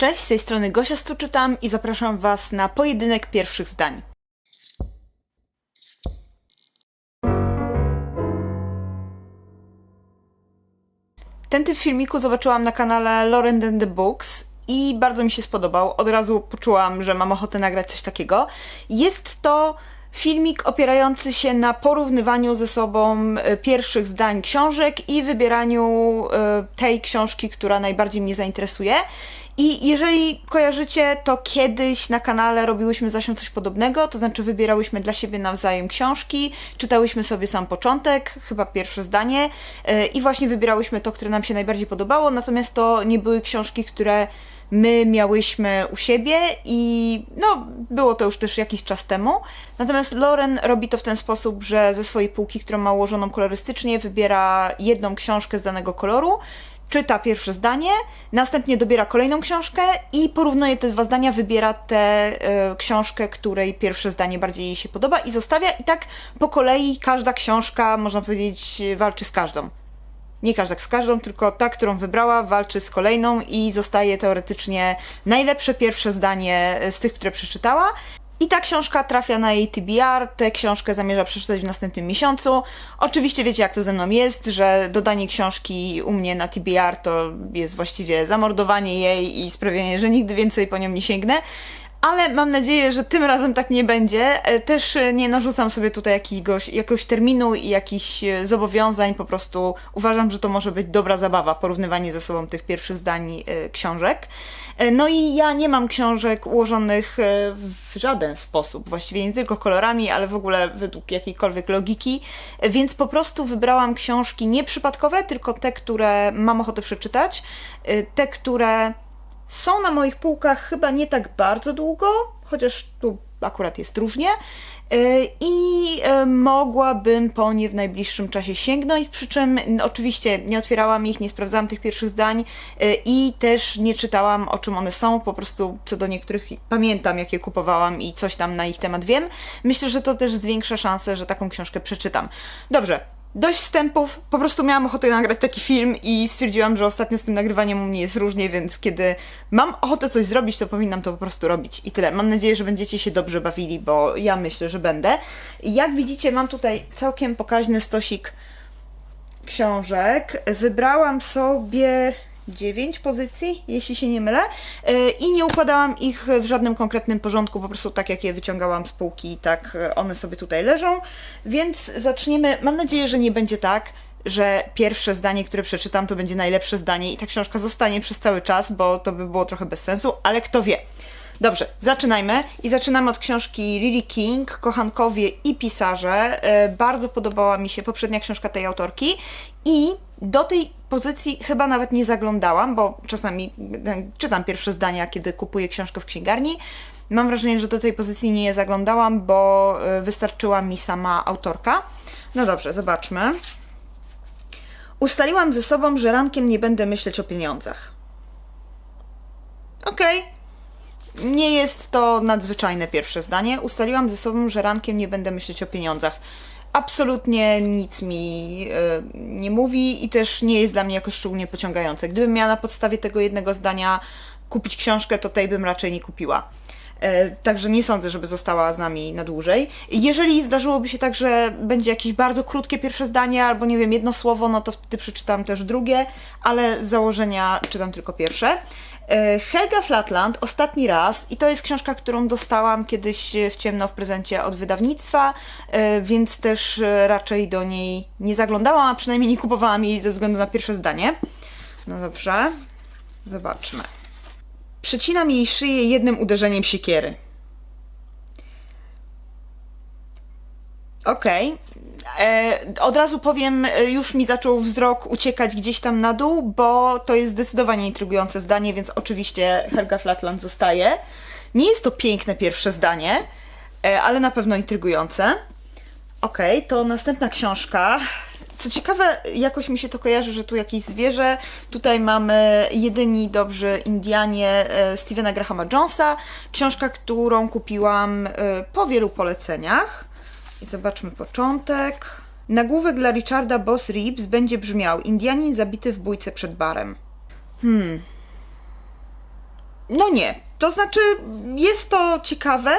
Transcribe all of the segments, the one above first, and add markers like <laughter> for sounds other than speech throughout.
Cześć, z tej strony Gosia Stuczytam i zapraszam Was na pojedynek pierwszych zdań. Ten typ filmiku zobaczyłam na kanale Lauren and the Books i bardzo mi się spodobał. Od razu poczułam, że mam ochotę nagrać coś takiego. Jest to filmik opierający się na porównywaniu ze sobą e, pierwszych zdań książek i wybieraniu e, tej książki, która najbardziej mnie zainteresuje. I jeżeli kojarzycie, to kiedyś na kanale robiłyśmy zasią coś podobnego, to znaczy wybierałyśmy dla siebie nawzajem książki, czytałyśmy sobie sam początek, chyba pierwsze zdanie yy, i właśnie wybierałyśmy to, które nam się najbardziej podobało, natomiast to nie były książki, które my miałyśmy u siebie i no, było to już też jakiś czas temu. Natomiast Lauren robi to w ten sposób, że ze swojej półki, którą ma ułożoną kolorystycznie, wybiera jedną książkę z danego koloru, czyta pierwsze zdanie, następnie dobiera kolejną książkę i porównuje te dwa zdania, wybiera tę e, książkę, której pierwsze zdanie bardziej jej się podoba i zostawia i tak po kolei każda książka, można powiedzieć, walczy z każdą. Nie każda z każdą, tylko ta, którą wybrała, walczy z kolejną i zostaje teoretycznie najlepsze pierwsze zdanie z tych, które przeczytała. I ta książka trafia na jej TBR, tę książkę zamierza przeczytać w następnym miesiącu. Oczywiście wiecie, jak to ze mną jest, że dodanie książki u mnie na TBR to jest właściwie zamordowanie jej i sprawienie, że nigdy więcej po nią nie sięgnę. Ale mam nadzieję, że tym razem tak nie będzie. E, Też e, nie narzucam sobie tutaj jakiegoś, jakiegoś terminu i jakichś e, zobowiązań. Po prostu uważam, że to może być dobra zabawa, porównywanie ze sobą tych pierwszych zdań książek. No i ja nie mam książek ułożonych w żaden sposób, właściwie nie tylko kolorami, ale w ogóle według jakiejkolwiek logiki, więc po prostu wybrałam książki nieprzypadkowe, tylko te, które mam ochotę przeczytać, te, które są na moich półkach chyba nie tak bardzo długo, chociaż tu akurat jest różnie. Yy, I yy, mogłabym po nie w najbliższym czasie sięgnąć, przy czym oczywiście nie otwierałam ich, nie sprawdzałam tych pierwszych zdań yy, i też nie czytałam o czym one są, po prostu co do niektórych pamiętam jakie kupowałam i coś tam na ich temat wiem. Myślę, że to też zwiększa szansę, że taką książkę przeczytam. Dobrze, Dość wstępów, po prostu miałam ochotę nagrać taki film i stwierdziłam, że ostatnio z tym nagrywaniem u mnie jest różnie, więc kiedy mam ochotę coś zrobić, to powinnam to po prostu robić. I tyle. Mam nadzieję, że będziecie się dobrze bawili, bo ja myślę, że będę. Jak widzicie, mam tutaj całkiem pokaźny stosik książek. Wybrałam sobie dziewięć pozycji, jeśli się nie mylę, yy, i nie układałam ich w żadnym konkretnym porządku, po prostu tak jak je wyciągałam z półki, tak yy, one sobie tutaj leżą. Więc zaczniemy. Mam nadzieję, że nie będzie tak, że pierwsze zdanie, które przeczytam, to będzie najlepsze zdanie i ta książka zostanie przez cały czas, bo to by było trochę bez sensu, ale kto wie. Dobrze, zaczynajmy i zaczynamy od książki Lily King, Kochankowie i pisarze. E, Bardzo podobała mi się poprzednia książka tej autorki i do tej pozycji chyba nawet nie zaglądałam, bo czasami e, czytam pierwsze zdania, kiedy kupuję książkę w księgarni. Mam wrażenie, że do tej pozycji nie zaglądałam, bo e, wystarczyła mi sama autorka. No dobrze, zobaczmy. Ustaliłam ze sobą, że rankiem nie będę myśleć o pieniądzach. Okej. Nie jest to nadzwyczajne pierwsze zdanie. Ustaliłam ze sobą, że rankiem nie będę myśleć o pieniądzach. Absolutnie nic mi e, nie mówi i też nie jest dla mnie jakoś szczególnie pociągające. Gdybym miała na podstawie tego jednego zdania kupić książkę, to tej bym raczej nie kupiła. E, Także nie sądzę, żeby została z nami na dłużej. Jeżeli zdarzyłoby się tak, że będzie jakieś bardzo krótkie pierwsze zdanie, albo nie wiem, jedno słowo, no to wtedy przeczytam też drugie, ale z założenia czytam tylko pierwsze. E, Helga Flatland ostatni raz i to jest książka, którą dostałam kiedyś w ciemno w prezencie od wydawnictwa, e, więc też raczej do niej nie zaglądałam, a przynajmniej nie kupowałam jej ze względu na pierwsze zdanie. No dobrze, zobaczmy. Przecinam jej szyję jednym uderzeniem siekiery. Okej. E, Od razu powiem, e, już mi zaczął wzrok uciekać gdzieś tam na dół, bo to jest zdecydowanie intrygujące zdanie, więc oczywiście Helga Flatland zostaje. Nie jest to piękne pierwsze zdanie, e, ale na pewno intrygujące. Okej, to następna książka. Co ciekawe, jakoś mi się to kojarzy, że tu jakieś zwierzę. Tutaj mamy Jedyni Dobrzy Indianie e, Stephena Grahama Jonesa. Książka, którą kupiłam e, po wielu poleceniach. I zobaczmy początek. Nagłówek dla Richarda Boss Reeves będzie brzmiał Indianin zabity w bójce przed barem. Hmm. No nie. To znaczy, jest to ciekawe,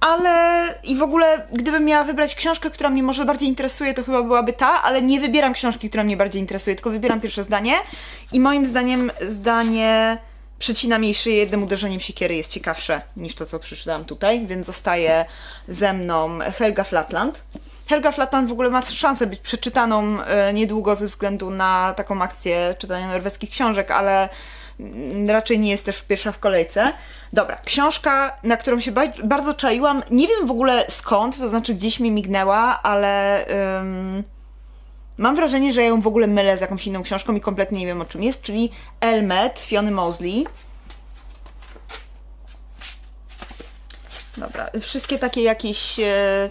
ale i w ogóle, gdybym miała wybrać książkę, która mnie może bardziej interesuje, to chyba byłaby ta, ale nie wybieram książki, która mnie bardziej interesuje, tylko wybieram pierwsze zdanie. I moim zdaniem zdanie przecina mi szyję jednym uderzeniem siekiery jest ciekawsze niż to, co przeczytałam tutaj, więc zostaje ze mną Helga Flatland. Helga Flatland w ogóle ma szansę być przeczytaną e, niedługo ze względu na taką akcję czytania norweskich książek, ale raczej nie jest też pierwsza w kolejce. Dobra, książka, na którą się ba- bardzo czaiłam, nie wiem w ogóle skąd, to znaczy gdzieś mi mignęła, ale mam wrażenie, że ja ją w ogóle mylę z jakąś inną książką i kompletnie nie wiem o czym jest, czyli Elmet Fiony Mosley. Dobra, wszystkie takie jakieś e,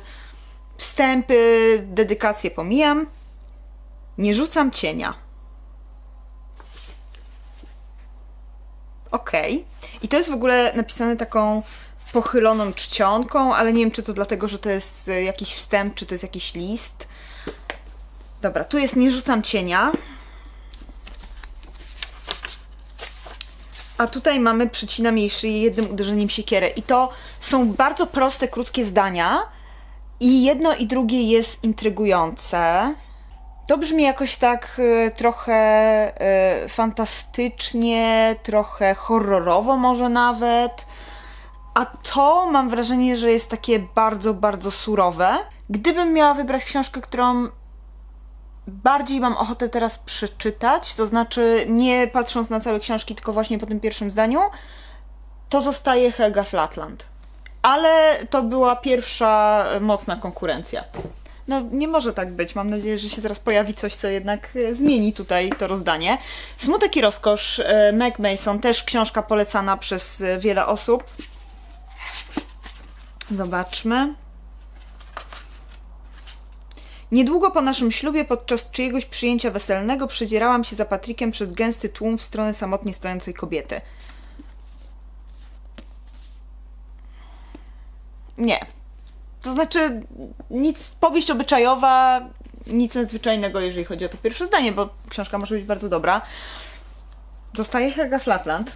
wstępy, dedykacje pomijam. Nie rzucam cienia. Okej. I to jest w ogóle napisane taką pochyloną czcionką, ale nie wiem, czy to dlatego, że to jest e, jakiś wstęp, czy to jest jakiś list. Dobra, tu jest nie rzucam cienia. A tutaj mamy przycinam jej szyję jednym uderzeniem siekierę. I to są bardzo proste, krótkie zdania. I jedno i drugie jest intrygujące. To brzmi jakoś tak e, trochę e, fantastycznie, trochę horrorowo może nawet. A to mam wrażenie, że jest takie bardzo, bardzo surowe. Gdybym miała wybrać książkę, którą bardziej mam ochotę teraz przeczytać, to znaczy nie patrząc na całe książki, tylko właśnie po tym pierwszym zdaniu, to zostaje Helga Flatland. Ale to była pierwsza mocna konkurencja. No, nie może tak być. Mam nadzieję, że się zaraz pojawi coś, co jednak e, zmieni tutaj to rozdanie. Smutek i rozkosz e, Meg Mason, też książka polecana przez e, wiele osób. Zobaczmy. Niedługo po naszym ślubie, podczas czyjegoś przyjęcia weselnego, przedzierałam się za Patrykiem przez gęsty tłum w stronę samotnie stojącej kobiety. Nie. To znaczy, nic, powieść obyczajowa, nic nadzwyczajnego, jeżeli chodzi o to pierwsze zdanie, bo książka może być bardzo dobra. Zostaje Helga Flatland.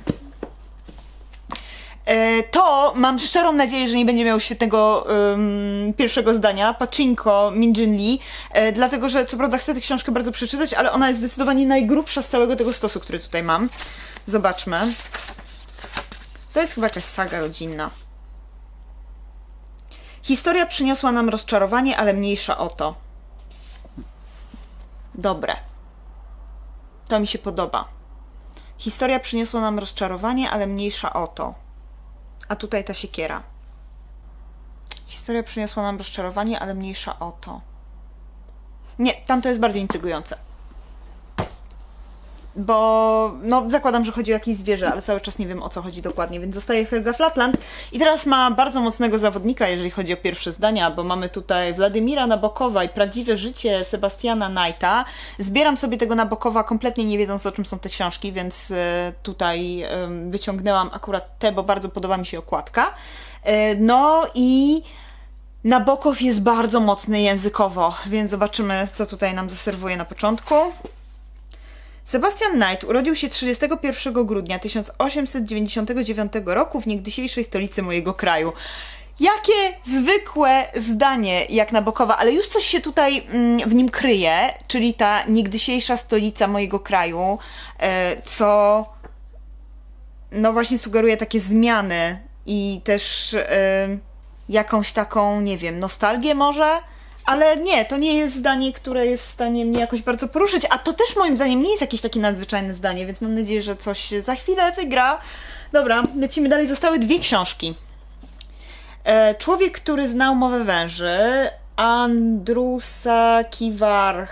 E, To mam szczerą nadzieję, że nie będzie miał świetnego ym, pierwszego zdania. Pachinko Min Jin Lee, e, dlatego że co prawda chcę tę książkę bardzo przeczytać, ale ona jest zdecydowanie najgrubsza z całego tego stosu, który tutaj mam. Zobaczmy. To jest chyba jakaś saga rodzinna. Historia przyniosła nam rozczarowanie, ale mniejsza o to. Dobre. To mi się podoba. Historia przyniosła nam rozczarowanie, ale mniejsza o to. A tutaj ta siekiera. Historia przyniosła nam rozczarowanie, ale mniejsza o to. Nie, tam to jest bardziej intrygujące. Bo, no, zakładam, że chodzi o jakieś zwierzę, ale cały czas nie wiem o co chodzi dokładnie, więc zostaje Helga Flatland. I teraz ma bardzo mocnego zawodnika, jeżeli chodzi o pierwsze zdania, bo mamy tutaj Władimira Nabokowa i prawdziwe życie Sebastiana Knighta. Zbieram sobie tego Nabokowa kompletnie nie wiedząc o czym są te książki, więc e, tutaj wyciągnęłam akurat te, bo bardzo podoba mi się okładka. E, No i Nabokow jest bardzo mocny językowo, więc zobaczymy, co tutaj nam zaserwuje na początku. Sebastian Knight urodził się 31 grudnia 1899 roku w niegdysiejszej stolicy mojego kraju. Jakie zwykłe zdanie jak Nabokowa, ale już coś się tutaj mm, w nim kryje, czyli ta niegdysiejsza stolica mojego kraju, e, co no właśnie sugeruje takie zmiany i też e, jakąś taką, nie wiem, nostalgię może? Ale nie, to nie jest zdanie, które jest w stanie mnie jakoś bardzo poruszyć, a to też moim zdaniem nie jest jakieś takie nadzwyczajne zdanie, więc mam nadzieję, że coś za chwilę wygra. Dobra, lecimy dalej. Zostały dwie książki. E, Człowiek, który znał mowę węży, Andrusa Kiwar...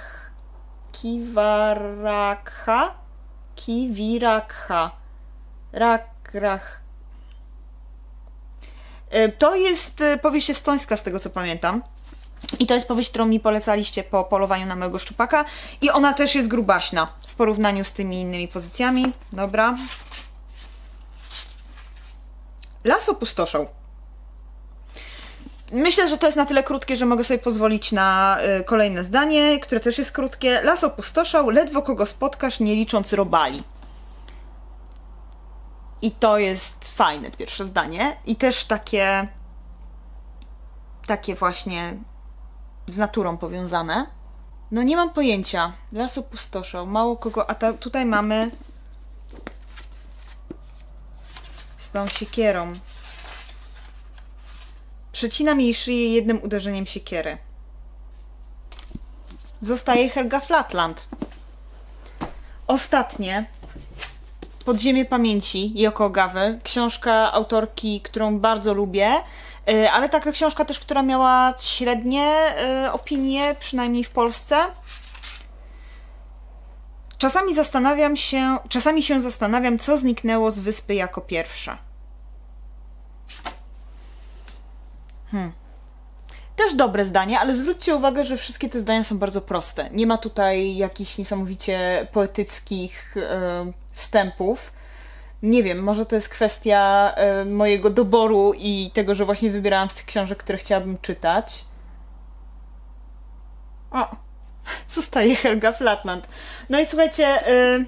Kiwarakha? Kiwirakha. Rakrach... E, To jest e, powieść estońska, z tego co pamiętam. I to jest powieść, którą mi polecaliście po polowaniu na mojego szczupaka. I ona też jest grubaśna w porównaniu z tymi innymi pozycjami. Dobra. Las opustoszał. Myślę, że to jest na tyle krótkie, że mogę sobie pozwolić na y, kolejne zdanie, które też jest krótkie. Las opustoszał, ledwo kogo spotkasz, nie licząc robali. I to jest fajne pierwsze zdanie. I też takie. takie właśnie z naturą powiązane. No nie mam pojęcia. Las opustoszał. Mało kogo. A ta, tutaj mamy. Z tą siekierą. Przecinam jej szyję jednym uderzeniem siekiery. Zostaje Helga Flatland. Ostatnie. Podziemie pamięci Yoko Ogawy. Książka autorki, którą bardzo lubię. Y, Ale taka książka też, która miała średnie y, opinie, przynajmniej w Polsce. Czasami zastanawiam się, czasami się zastanawiam, co zniknęło z wyspy jako pierwsze. Też dobre zdanie, ale zwróćcie uwagę, że wszystkie te zdania są bardzo proste. Nie ma tutaj jakichś niesamowicie poetyckich e, wstępów. Nie wiem, może to jest kwestia e, mojego doboru i tego, że właśnie wybierałam z tych książek, które chciałabym czytać. O, <laughs> zostaje Helga Flatland. No i słuchajcie, y,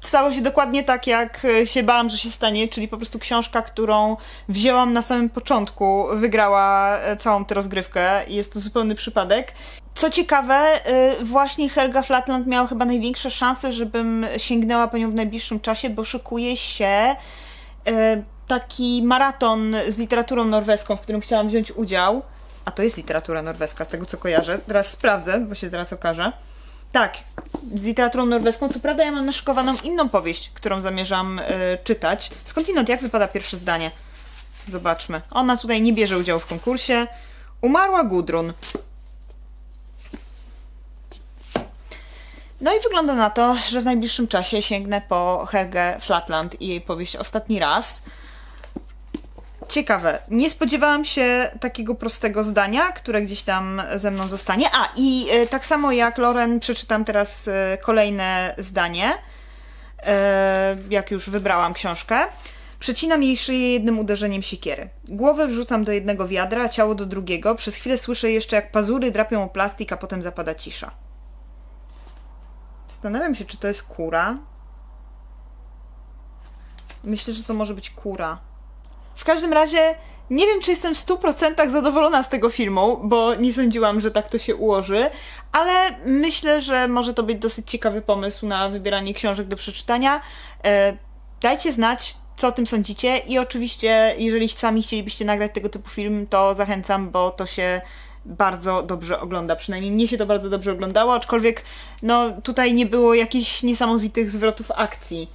stało się dokładnie tak, jak y, się bałam, że się stanie, czyli po prostu książka, którą wzięłam na samym początku, wygrała e, całą tę rozgrywkę i jest to zupełny przypadek. Co ciekawe, y, właśnie Helga Flatland miała chyba największe szanse, żebym sięgnęła po nią w najbliższym czasie, bo szykuje się y, taki maraton z literaturą norweską, w którym chciałam wziąć udział. A to jest literatura norweska, z tego co kojarzę. Teraz sprawdzę, bo się zaraz okaże. Tak, z literaturą norweską. Co prawda ja mam naszykowaną inną powieść, którą zamierzam y, czytać. Skądinąd, jak wypada pierwsze zdanie? Zobaczmy. Ona tutaj nie bierze udziału w konkursie. Umarła Gudrun. No i wygląda na to, że w najbliższym czasie sięgnę po Helgę Flatland i jej powieść ostatni raz. Ciekawe. Nie spodziewałam się takiego prostego zdania, które gdzieś tam ze mną zostanie. A, i e, tak samo jak Loren, przeczytam teraz e, kolejne zdanie, e, jak już wybrałam książkę. Przecinam jej szyję jednym uderzeniem siekiery. Głowę wrzucam do jednego wiadra, ciało do drugiego. Przez chwilę słyszę jeszcze, jak pazury drapią o plastik, a potem zapada cisza. Zastanawiam się, czy to jest kura. Myślę, że to może być kura. W każdym razie nie wiem, czy jestem w 100% zadowolona z tego filmu, bo nie sądziłam, że tak to się ułoży, ale myślę, że może to być dosyć ciekawy pomysł na wybieranie książek do przeczytania. E, dajcie znać, co o tym sądzicie i oczywiście, jeżeli sami chcielibyście nagrać tego typu film, to zachęcam, bo to się bardzo dobrze ogląda. Przynajmniej mnie się to bardzo dobrze oglądało, aczkolwiek no tutaj nie było jakichś niesamowitych zwrotów akcji.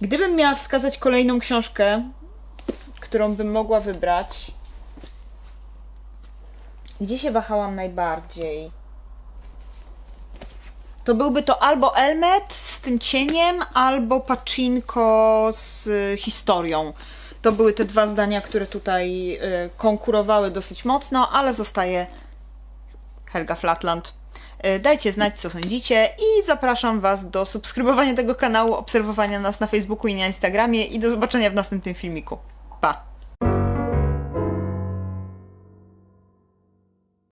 Gdybym miała wskazać kolejną książkę, którą bym mogła wybrać. Gdzie się wahałam najbardziej? To byłby to albo Elmet z tym cieniem, albo Pacinko z y, historią. To były te dwa zdania, które tutaj y, konkurowały dosyć mocno, ale zostaje Helga Flatland. Y, Dajcie znać, co sądzicie i zapraszam Was do subskrybowania tego kanału, obserwowania nas na Facebooku i na Instagramie i do zobaczenia w następnym filmiku.